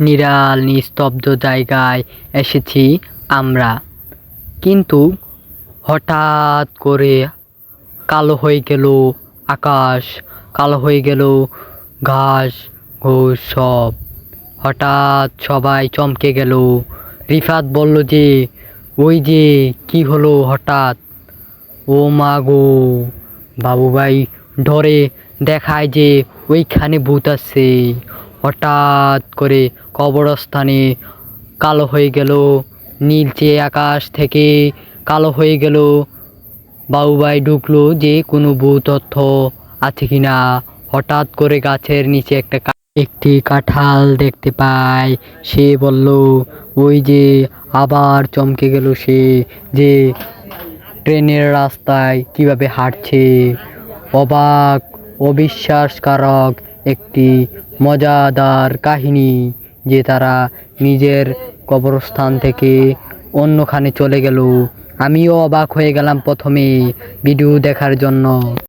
নিরাল, নিস্তব্ধ জায়গায় এসেছি আমরা। কিন্তু হঠাৎ করে কালো হয়ে গেল আকাশ, কালো হয়ে গেল ঘাস ঘোষ সব। হঠাৎ সবাই চমকে গেল। রিফাত বলল যে, ওই যে, কি হলো হঠাৎ? ও মা গো, বাবুভাই ডরে দেখায় যে ওইখানে ভূত আছে। হঠাৎ করে কবরস্থানে কালো হয়ে গেল। নীলচে আকাশ থেকে কালো হয়ে গেল। বাবুভাই ঢুকলো যে কোনো ভূত তথ্য আছে কিনা হঠাৎ করে গাছের নিচে একটা একটি কাঁঠাল দেখতে পায় সে বলল, ওই যে আবার চমকে গেল সে যে ট্রেনের রাস্তায় কীভাবে হাঁটছে। অবাক, অবিশ্বাসকারক একটি মজাদার কাহিনী যে তারা নিজের কবরস্থান থেকে অন্যখানে চলে গেল। আমিও অবাক হয়ে গেলাম প্রথমে ভিডিও দেখার জন্য।